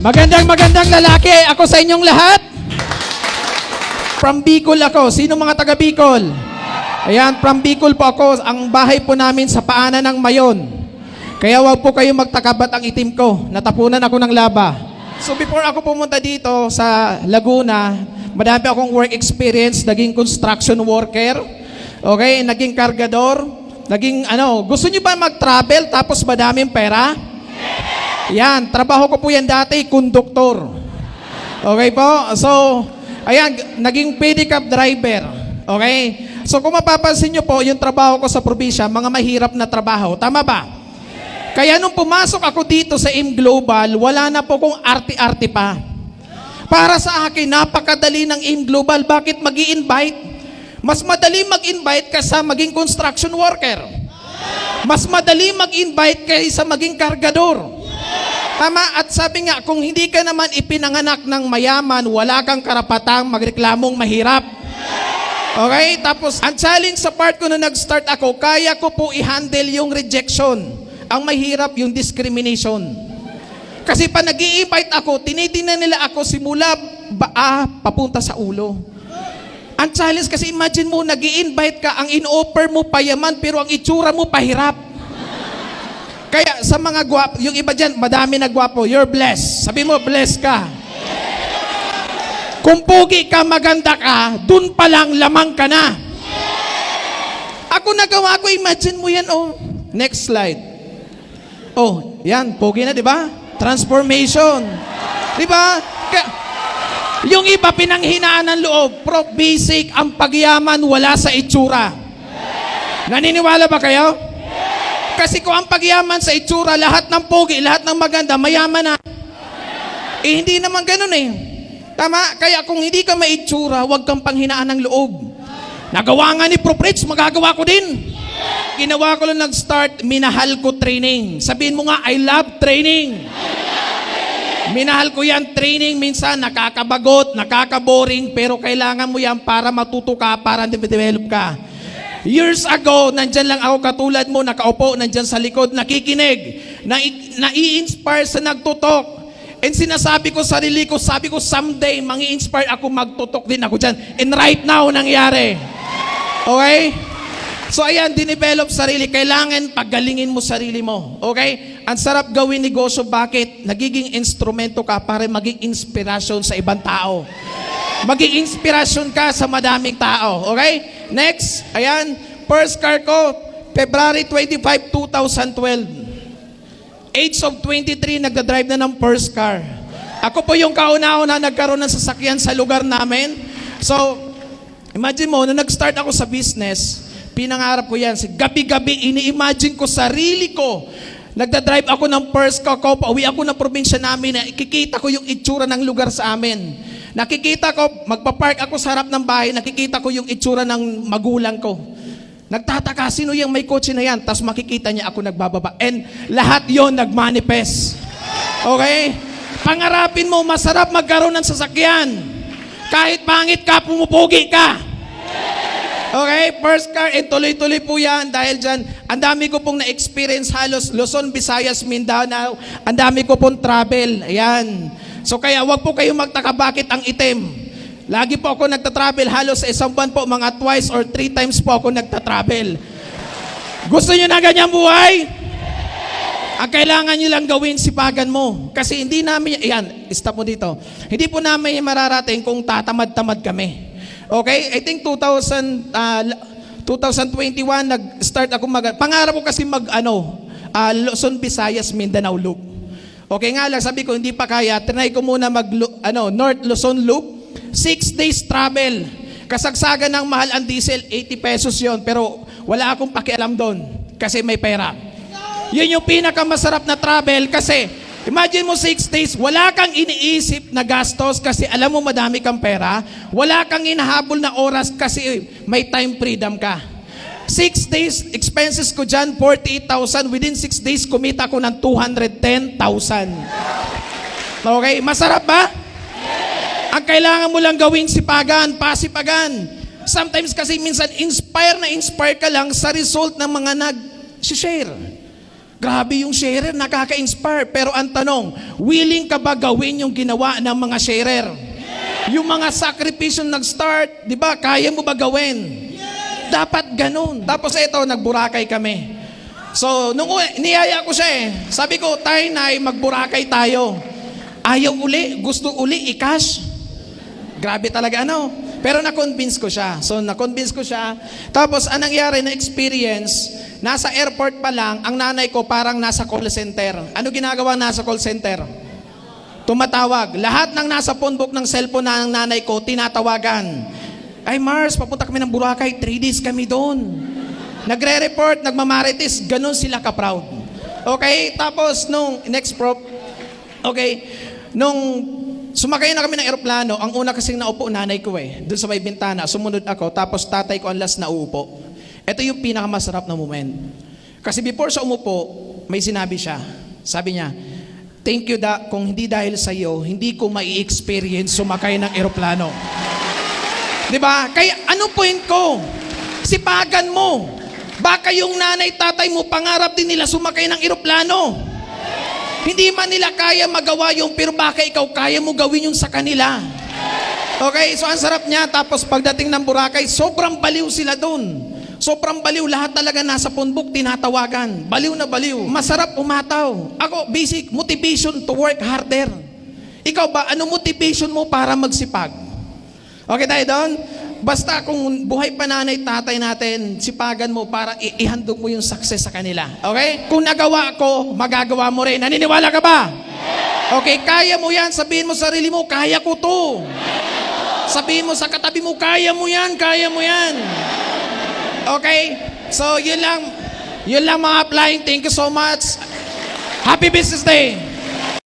Magandang magandang lalaki ako sa inyong lahat. From Bicol ako. Sino mga taga Bicol? Ayan, from Bicol po ako. Ang bahay po namin sa paanan ng Mayon. Kaya wag po kayo magtakabat ang itim ko. Natapunan ako ng laba. So before ako pumunta dito sa Laguna, madami akong work experience. Naging construction worker. Okay, naging kargador. Naging ano, gusto niyo ba mag-travel tapos madaming pera? Yan, trabaho ko po yan dati, konduktor. Okay po? So, ayan, naging pedicab driver. Okay? So, kung mapapansin nyo po, yung trabaho ko sa probinsya, mga mahirap na trabaho. Tama ba? Kaya nung pumasok ako dito sa M Global, wala na po kong arte-arte pa. Para sa akin, napakadali ng M Global. Bakit mag invite Mas madali mag-invite kaysa maging construction worker. Mas madali mag-invite kaysa maging kargador. Tama, at sabi nga, kung hindi ka naman ipinanganak ng mayaman, wala kang karapatang magreklamong mahirap. Okay? Tapos, ang challenge sa part ko na nag-start ako, kaya ko po i-handle yung rejection. Ang mahirap yung discrimination. Kasi pa nag invite ako, tinitingnan nila ako simula baa papunta sa ulo. Ang challenge kasi imagine mo, nag invite ka, ang in-offer mo payaman, pero ang itsura mo pahirap. Kaya sa mga gwapo, yung iba dyan, madami na gwapo, you're blessed. Sabi mo, blessed ka. Kung pugi ka, maganda ka, dun pa lang lamang ka na. Ako nagawa ko, imagine mo yan, oh. Next slide. Oh, yan, pugi na, di ba? Transformation. Di ba? Yung iba pinanghinaan ng loob, prof basic, ang pagyaman wala sa itsura. Naniniwala ba kayo? Kasi kung ang pagyaman sa itsura, lahat ng pogi, lahat ng maganda, mayaman na. Eh, hindi naman ganun eh. Tama? Kaya kung hindi ka maitsura, huwag kang panghinaan ng loob. Nagawa nga ni Prof. Rich, magagawa ko din. Ginawa ko lang nag-start, minahal ko training. Sabihin mo nga, I love training. Minahal ko yan, training minsan nakakabagot, nakakaboring, pero kailangan mo yan para matuto ka, para develop ka. Years ago, nandyan lang ako katulad mo, nakaupo, nandyan sa likod, nakikinig, na, nai-inspire sa nagtutok. And sinasabi ko sa sarili ko, sabi ko, someday, mangi-inspire ako, magtutok din ako dyan. And right now, nangyari. Okay? So ayan, dinevelop sarili. Kailangan paggalingin mo sarili mo. Okay? Ang sarap gawin negosyo. Bakit? Nagiging instrumento ka para maging inspirasyon sa ibang tao. Maging inspirasyon ka sa madaming tao. Okay? Next, ayan. First car ko, February 25, 2012. Age of 23, nagda-drive na ng first car. Ako po yung kauna-una nagkaroon ng sasakyan sa lugar namin. So, imagine mo, nung nag-start ako sa business, pinangarap ko yan. Gabi-gabi, ini-imagine ko sarili ko. Nagda-drive ako ng first car ko, pauwi ako ng probinsya namin, na ikikita ko yung itsura ng lugar sa amin. Nakikita ko, magpa-park ako sa harap ng bahay, nakikita ko yung itsura ng magulang ko. Nagtataka, sino yung may kotse na yan? Tapos makikita niya ako nagbababa. And lahat yon nagmanifest. Okay? Pangarapin mo, masarap magkaroon ng sasakyan. Kahit pangit ka, pumupugi ka. Okay, first car, and tuloy-tuloy po yan dahil dyan, ang dami ko pong na-experience halos Luzon, Visayas, Mindanao, ang dami ko pong travel, ayan. So kaya wag po kayong magtaka bakit ang itim. Lagi po ako nagta-travel, halos sa isang buwan po, mga twice or three times po ako nagta-travel. Gusto nyo na ganyang buhay? Ang kailangan nyo lang gawin, sipagan mo. Kasi hindi namin, yan, stop mo dito. Hindi po namin mararating kung tatamad-tamad kami. Okay? I think 2000, ah, 2021, nag-start ako mag... Pangarap ko kasi mag, ano, ah, Luzon, Visayas, Mindanao Loop. Okay nga lang, sabi ko, hindi pa kaya. Try ko muna mag, ano, North Luzon Loop. Six days travel. Kasagsagan ng mahal ang diesel, 80 pesos yon Pero wala akong pakialam doon kasi may pera. Yun yung pinakamasarap na travel kasi imagine mo six days, wala kang iniisip na gastos kasi alam mo madami kang pera. Wala kang inahabol na oras kasi may time freedom ka. Six days, expenses ko dyan, 48,000. Within six days, kumita ko ng 210,000. Okay, masarap ba? Ang kailangan mo lang gawin sipagan, pasipagan. Sometimes kasi minsan inspire na inspire ka lang sa result ng mga nag-share. Grabe yung sharer, nakaka-inspire. Pero ang tanong, willing ka ba gawin yung ginawa ng mga sharer? Yung mga sakripisyo nag-start, di ba, kaya mo ba gawin? Dapat ganun. Tapos ito, nagburakay kami. So, nung niyaya ko siya eh. Sabi ko, tay, nay, magburakay tayo. Ayaw uli, gusto uli, i-cash. Grabe talaga ano. Pero na-convince ko siya. So, na-convince ko siya. Tapos, anong nangyari na experience, nasa airport pa lang, ang nanay ko parang nasa call center. Ano ginagawa nasa call center? Tumatawag. Lahat ng nasa phone book ng cellphone na ng nanay ko, tinatawagan. Ay Mars, papunta kami ng Boracay, 3 days kami doon. Nagre-report, nagmamarites, ganun sila ka-proud. Okay, tapos nung next prop, okay, nung sumakay na kami ng eroplano, ang una kasing naupo nanay ko eh, doon sa may bintana, sumunod ako, tapos tatay ko ang last na uupo. Ito yung pinakamasarap na moment. Kasi before sa umupo, may sinabi siya. Sabi niya, Thank you da, kung hindi dahil sa iyo, hindi ko mai-experience sumakay ng eroplano. 'Di ba? Kaya ano point ko? Sipagan mo. Baka yung nanay tatay mo pangarap din nila sumakay ng eroplano. Hindi man nila kaya magawa yung pero baka ikaw kaya mo gawin yung sa kanila. Okay, so ang sarap niya. Tapos pagdating ng Boracay, sobrang baliw sila doon. Sobrang baliw. Lahat talaga nasa phone book, tinatawagan. Baliw na baliw. Masarap umataw. Ako, basic, motivation to work harder. Ikaw ba, ano motivation mo para magsipag? Okay tayo doon? Basta kung buhay pa nanay, tatay natin, sipagan mo para ihandog mo yung success sa kanila. Okay? Kung nagawa ko, magagawa mo rin. Naniniwala ka ba? Okay, kaya mo yan. Sabihin mo sa sarili mo, kaya ko to. Sabihin mo sa katabi mo, kaya mo yan, kaya mo yan. Okay? So, yun lang. Yun lang mga applying. Thank you so much. Happy Business Day!